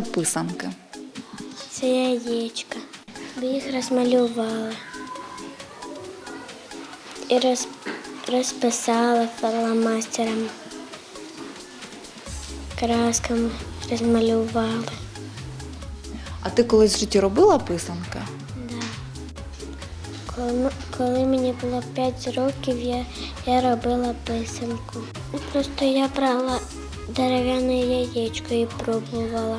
таке писанки? Це яєчка. Ми їх розмалювали. І роз, розписали фломастерами. Красками розмалювали. А ти колись в житті робила писанки? Да. Коли, коли мені було 5 років, я, я робила писанку. Просто я брала дерев'яне яєчко і пробувала.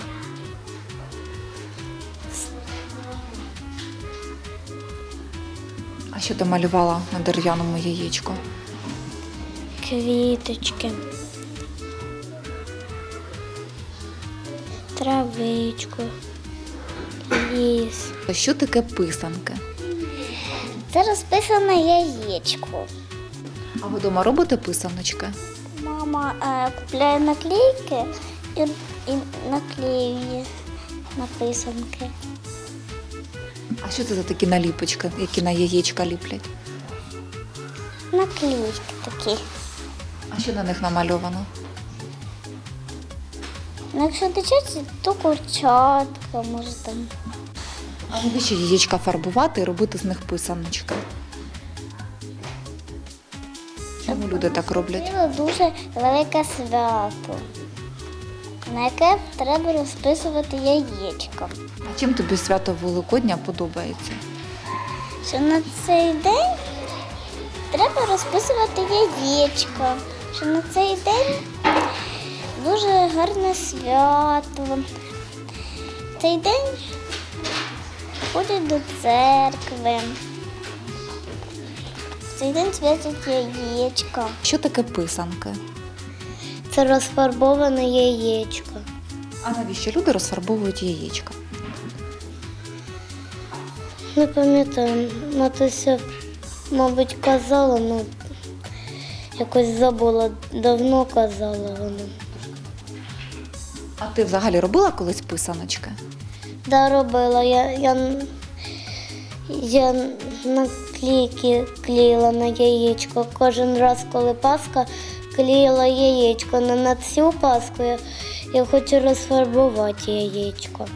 А що ти малювала на дерев'яному яєчку? квіточки, травичку, ліс. А що таке писанки? Це розписане яєчко. А ви вдома робите писаночки? Мама е, купляє наклейки і, і наклеює на писанки. А що це за такі наліпочки, які на яєчка ліплять? Наклейки такі. А що на них намальовано? Ну, якщо дитячі, то курчатка, може там. А навіщо яєчка фарбувати і робити з них писаночки? Чому люди так роблять? Це дуже велике свято, на яке треба розписувати яєчко. А чим тобі свято Великодня подобається? Що на цей день треба розписувати яєчко. Що на цей день дуже гарне свято. Цей день ходять до церкви. Цей день святять яєчко. Що таке писанки? Це розфарбоване яєчко. А навіщо люди розфарбовують яєчка? Не пам'ятаю, матуся, мабуть, казала, ну якось забула, давно казала вона. А ти взагалі робила колись писаночки? Да, робила. Я, я, я наклейки клеїла на яєчко. Кожен раз, коли Пасха, клеїла яєчко. Но на цю Пасху я, я хочу розфарбувати яєчко.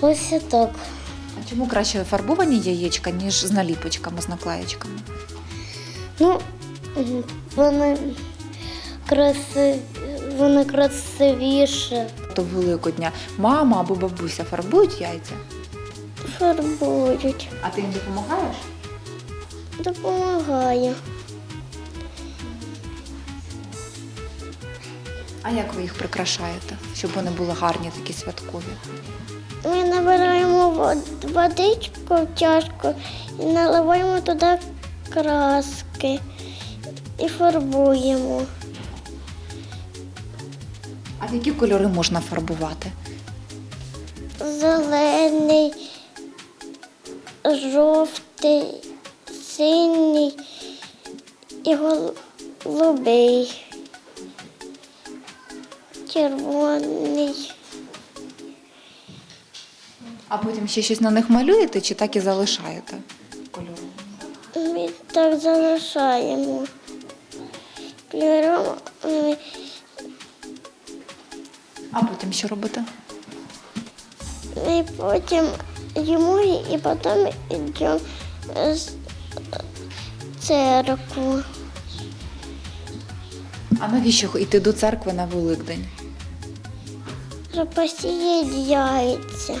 Ось так. А чому краще фарбовані яєчка, ніж з наліпочками, з наклеєчками? Ну, вони, краси, вони красивіше. То Великодня мама або бабуся фарбують яйця, Фарбують. а ти їм допомагаєш? Допомагає. А як ви їх прикрашаєте, щоб вони були гарні, такі святкові? Ми набираємо водичку в чашку і наливаємо туди краски і фарбуємо. А в які кольори можна фарбувати? Зелений, жовтий, синій і голубий, червоний. А потім ще щось на них малюєте чи так і залишаєте? Ми так залишаємо. Кольором ми А потім що робите? І потім йому і потім йдемо в церкву. А навіщо йти до церкви на Великдень? Щоб посіяти яйця.